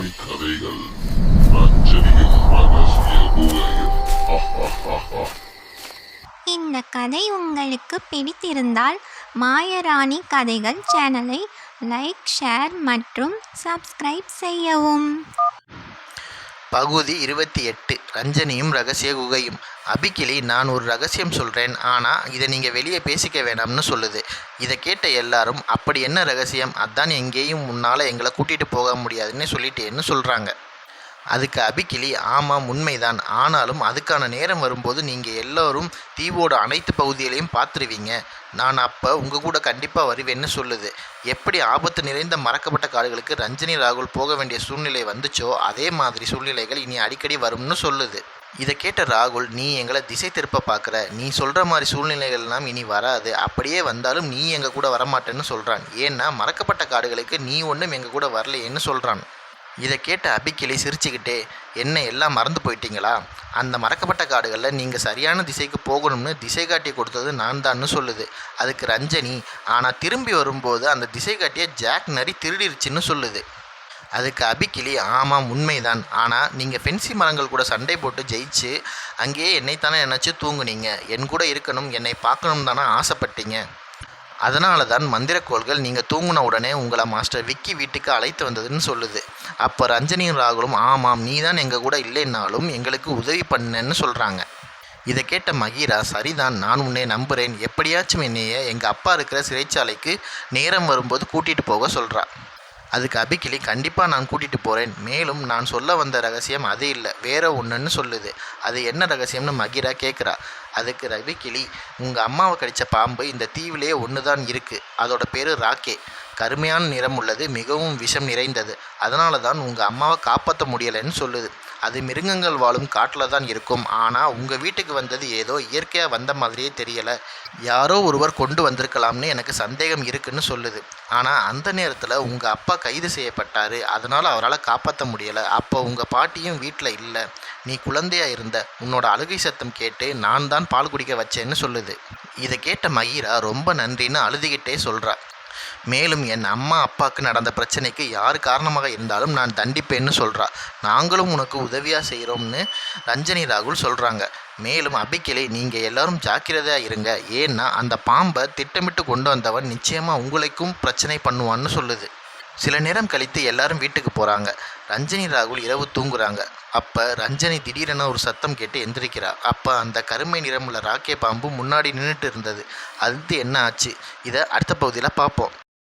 கண்ணாடி கதைகள் ஆச்சரியமான இந்த கதை உங்களுக்கு பிடித்திருந்தால் மாயராணி கதைகள் சேனலை லைக் ஷேர் மற்றும் சப்ஸ்கிரைப் செய்யவும். பகுதி இருபத்தி எட்டு. ரஞ்சனியும் ரகசிய குகையும். அபிக்கிளி நான் ஒரு ரகசியம் சொல்கிறேன் ஆனால் இதை நீங்கள் வெளியே பேசிக்க வேணாம்னு சொல்லுது. இதை கேட்ட எல்லாரும் அப்படி என்ன ரகசியம்? அதான் எங்கேயும் முன்னால் எங்களை கூட்டிகிட்டு போக முடியாதுன்னு சொல்லிட்டேன்னு சொல்கிறாங்க அதுக்கு அபிக்கிளி ஆமாம் உண்மைதான். ஆனாலும் அதுக்கான நேரம் வரும்போது நீங்கள் எல்லோரும் தீவோட அனைத்து பகுதிகளையும் பார்த்துருவீங்க. நான் அப்போ உங்கள் கூட கண்டிப்பாக வருவேன்னு சொல்லுது. எப்படி ஆபத்து நிறைந்த மறக்கப்பட்ட காடுகளுக்கு ரஞ்சனி ராகுல் போக வேண்டிய சூழ்நிலை வந்துச்சோ அதே மாதிரி சூழ்நிலைகள் இனி அடிக்கடி வரும்னு சொல்லுது. இதை கேட்ட ராகுல் நீ எங்களை திசை திருப்ப பார்க்குற. நீ சொல்கிற மாதிரி சூழ்நிலைகள்லாம் இனி வராது. அப்படியே வந்தாலும் நீ எங்கள் கூட வரமாட்டேன்னு சொல்கிறான் ஏன்னா மறக்கப்பட்ட காடுகளுக்கு நீ ஒன்றும் எங்கள் கூட வரலையேன்னு சொல்கிறான் இதை கேட்ட அபிக்கிளி சிரிச்சுக்கிட்டே என்ன எல்லாம் மறந்து போயிட்டீங்களா? அந்த மறக்கப்பட்ட காடுகளில் நீங்கள் சரியான திசைக்கு போகணும்னு திசை காட்டி கொடுத்தது நான் தான்னு சொல்லுது. அதுக்கு ரஞ்சனி ஆனால் திரும்பி வரும்போது அந்த திசை காட்டிய ஜாக் நரி திருடிருச்சுன்னு சொல்லுது. அதுக்கு அபிக்கிளி ஆமாம் உண்மைதான். ஆனால் நீங்கள் ஃபென்சி மரங்கள் கூட சண்டை போட்டு ஜெயிச்சு அங்கேயே என்னைத்தானே நினச்சி தூங்குனீங்க. என் கூட இருக்கணும் என்னை பார்க்கணும் தானே ஆசைப்பட்டீங்க. அதனால தான் மந்திரக்கோள்கள் நீங்கள் தூங்கின உடனே உங்களை மாஸ்டர் விக்கி வீட்டுக்கு அழைத்து வந்ததுன்னு சொல்லுது. அப்போ ரஞ்சனியும் ராகுலும் ஆமாம் நீ தான் எங்கள் கூட இல்லைன்னாலும் எங்களுக்கு உதவி பண்ணேன்னு சொல்கிறாங்க இதை கேட்ட மகீரா சரிதான் நான் உன்னை நம்புகிறேன் எப்படியாச்சும் என்னைய எங்கள் அப்பா இருக்கிற சிறைச்சாலைக்கு நேரம் வரும்போது கூட்டிகிட்டு போக சொல்கிறா அதுக்கு அபிக்கிளி கண்டிப்பாக நான் கூட்டிகிட்டு போகிறேன் மேலும் நான் சொல்ல வந்த ரகசியம் அது இல்லை. வேற ஒன்றுன்னு சொல்லுது. அது என்ன ரகசியம்னு மகிரா கேட்குறா அதுக்கு ரவிக்கிளி உங்கள் அம்மாவை கடித்த பாம்பு இந்த தீவிலே ஒன்று தான் இருக்குது அதோட பேர் ராக்கே. கருமையான நிறம் உள்ளது மிகவும் விஷம் நிறைந்தது. அதனால தான் உங்கள் அம்மாவை காப்பாற்ற முடியலைன்னு சொல்லுது. அது மிருகங்கள் வாழும் காட்டில் தான் இருக்கும். ஆனால் உங்கள் வீட்டுக்கு வந்தது ஏதோ இயற்கையாக வந்த மாதிரியே தெரியலை. யாரோ ஒருவர் கொண்டு வந்திருக்கலாம்னு எனக்கு சந்தேகம் இருக்குன்னு சொல்லுது. ஆனால் அந்த நேரத்தில் உங்கள் அப்பா கைது செய்யப்பட்டார். அதனால் அவரால் காப்பாற்ற முடியலை. அப்போ உங்கள் பாட்டியும் வீட்டில் இல்லை. நீ குழந்தையா இருந்த. உன்னோட அழுகை சத்தம் கேட்டு நான் தான் பால் குடிக்க வச்சேன்னு சொல்லுது. இதை கேட்ட மகீரா ரொம்ப நன்றின்னு அழுதுகிட்டே சொல்கிறா மேலும் என் அம்மா அப்பாவுக்கு நடந்த பிரச்சனைக்கு யார் காரணமாக இருந்தாலும் நான் தண்டிப்பேன்னு சொல்கிறா நாங்களும் உனக்கு உதவியாக செய்கிறோம்னு ரஞ்சனி ராகுல் சொல்கிறாங்க மேலும் அபிக்கிளை நீங்கள் எல்லாரும் ஜாக்கிரதையாக இருங்க. ஏன்னா அந்த பாம்பை திட்டமிட்டு கொண்டு வந்தவன் நிச்சயமாக உங்களுக்கும் பிரச்சனை பண்ணுவான்னு சொல்லுது. சில நேரம் கழித்து எல்லாரும் வீட்டுக்கு போகிறாங்க ரஞ்சனி ராகுல் இரவு தூங்குறாங்க. அப்போ ரஞ்சனி திடீரென ஒரு சத்தம் கேட்டு எந்திரிக்கிறா. அப்போ அந்த கருமை நிறமுள்ள ராக்கே பாம்பு முன்னாடி நின்றுட்டு இருந்தது. அது என்ன ஆச்சு? இதை அடுத்த பகுதியில் பார்ப்போம்